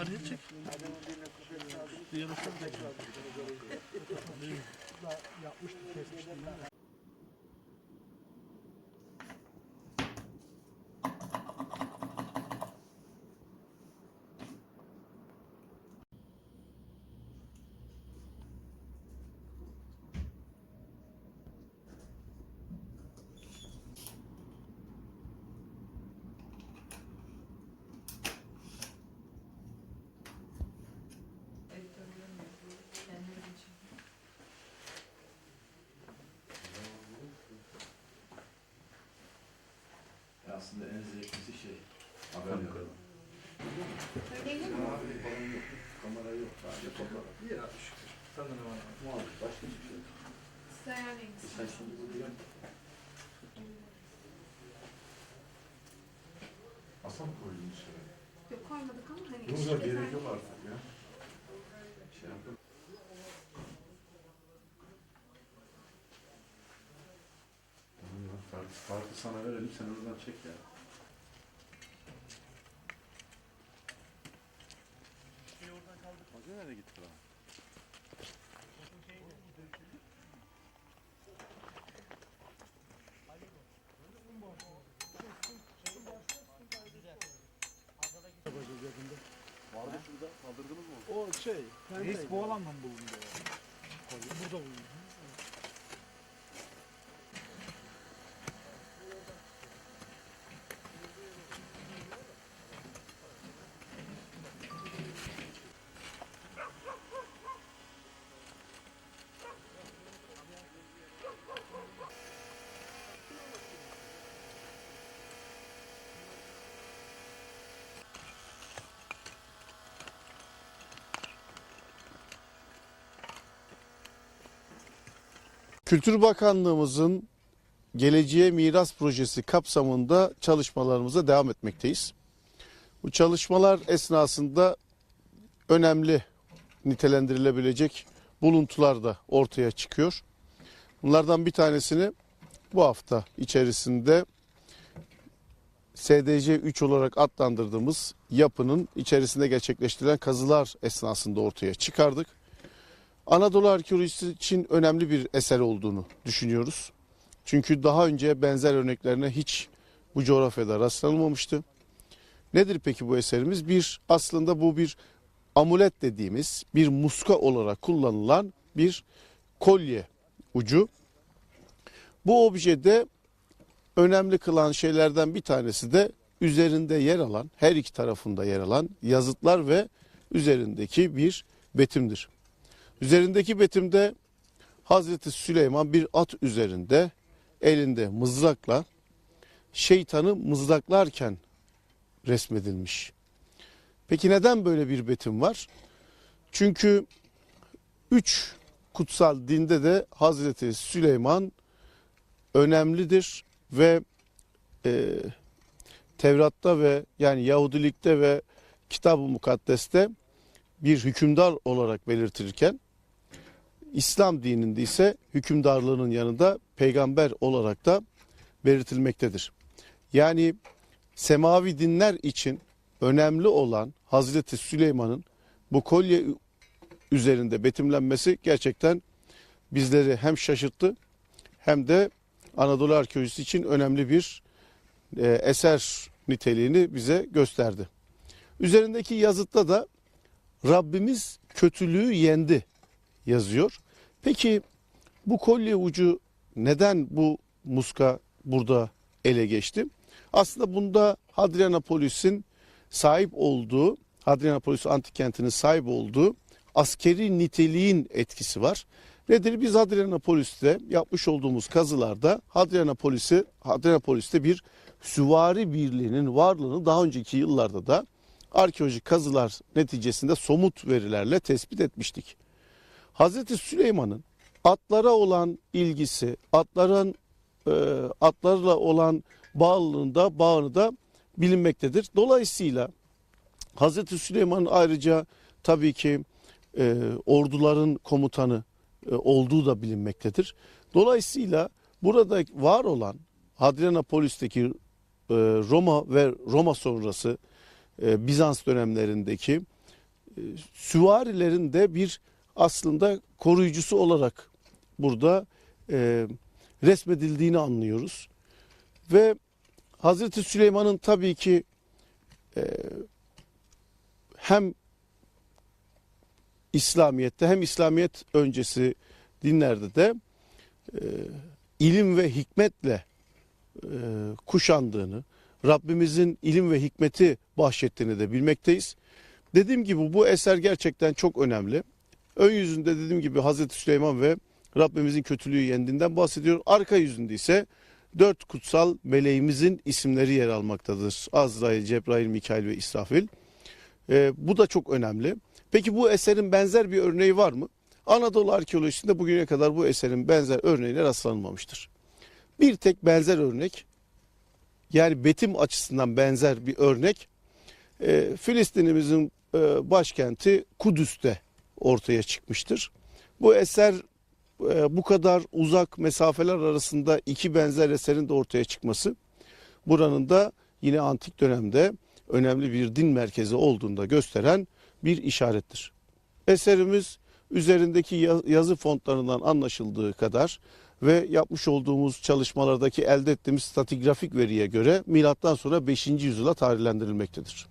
Araya çek. Uçak da Ya aslında en zevklisi şey, haber yok. Öyle mi? Falan yok, kamera yok, sadece fotoğraf. İyi abi şükür. Ne var? Muhabbet, başka hiçbir şey yok. Siz ayarlayın. Sen şimdi buraya Asa mı koydun dışarı? Yok koymadık ama hani Yok gerek yok artık ya. Şey yapın. Farkı sana verelim, sen oradan çek ya. Hoca nereye gitti lan? Vardı şurada, kaldırdınız mı? O şey. Reis bu alandan bulundu. Burada bulundu. Kültür Bakanlığımızın Geleceğe Miras Projesi kapsamında çalışmalarımıza devam etmekteyiz. Bu çalışmalar esnasında önemli nitelendirilebilecek buluntular da ortaya çıkıyor. Bunlardan bir tanesini bu hafta içerisinde SDC 3 olarak adlandırdığımız yapının içerisinde gerçekleştirilen kazılar esnasında ortaya çıkardık. Anadolu arkeolojisi için önemli bir eser olduğunu düşünüyoruz. Çünkü daha önce benzer örneklerine hiç bu coğrafyada rastlanılmamıştı. Nedir peki bu eserimiz? Bir aslında bu bir amulet dediğimiz bir muska olarak kullanılan bir kolye ucu. Bu objede önemli kılan şeylerden bir tanesi de üzerinde yer alan, her iki tarafında yer alan yazıtlar ve üzerindeki bir betimdir. Üzerindeki betimde Hazreti Süleyman bir at üzerinde elinde mızrakla şeytanı mızraklarken resmedilmiş. Peki neden böyle bir betim var? Çünkü üç kutsal dinde de Hazreti Süleyman önemlidir ve e, Tevrat'ta ve yani Yahudilikte ve Kitab-ı Mukaddes'te bir hükümdar olarak belirtilirken İslam dininde ise hükümdarlığının yanında peygamber olarak da belirtilmektedir. Yani semavi dinler için önemli olan Hazreti Süleyman'ın bu kolye üzerinde betimlenmesi gerçekten bizleri hem şaşırttı hem de Anadolu arkeolojisi için önemli bir e, eser niteliğini bize gösterdi. Üzerindeki yazıtta da Rabbimiz kötülüğü yendi yazıyor. Peki bu kolye ucu neden bu muska burada ele geçti? Aslında bunda Hadrianapolis'in sahip olduğu, Hadrianapolis antik kentinin sahip olduğu askeri niteliğin etkisi var. Nedir? Biz Hadrianapolis'te yapmış olduğumuz kazılarda Hadrianapolis'i Hadrianapolis'te bir süvari birliğinin varlığını daha önceki yıllarda da arkeolojik kazılar neticesinde somut verilerle tespit etmiştik. Hazreti Süleyman'ın atlara olan ilgisi, atların e, atlarla olan bağlılığında, bağını da bilinmektedir. Dolayısıyla Hazreti Süleyman'ın ayrıca tabii ki e, orduların komutanı e, olduğu da bilinmektedir. Dolayısıyla burada var olan Hadrianapolis'teki e, Roma ve Roma sonrası e, Bizans dönemlerindeki e, süvarilerin de bir aslında koruyucusu olarak burada e, resmedildiğini anlıyoruz. Ve Hazreti Süleyman'ın tabii ki e, hem İslamiyet'te hem İslamiyet öncesi dinlerde de e, ilim ve hikmetle e, kuşandığını, Rabbimizin ilim ve hikmeti bahşettiğini de bilmekteyiz. Dediğim gibi bu eser gerçekten çok önemli. Ön yüzünde dediğim gibi Hazreti Süleyman ve Rabbimizin kötülüğü yendiğinden bahsediyor. Arka yüzünde ise dört kutsal meleğimizin isimleri yer almaktadır. Azrail, Cebrail, Mikail ve İsrafil. Ee, bu da çok önemli. Peki bu eserin benzer bir örneği var mı? Anadolu arkeolojisinde bugüne kadar bu eserin benzer örneğine rastlanmamıştır. Bir tek benzer örnek yani betim açısından benzer bir örnek e, Filistin'imizin e, başkenti Kudüs'te ortaya çıkmıştır. Bu eser e, bu kadar uzak mesafeler arasında iki benzer eserin de ortaya çıkması buranın da yine antik dönemde önemli bir din merkezi olduğunda gösteren bir işarettir. Eserimiz üzerindeki ya- yazı fontlarından anlaşıldığı kadar ve yapmış olduğumuz çalışmalardaki elde ettiğimiz stratigrafik veriye göre milattan sonra 5. yüzyıla tarihlendirilmektedir.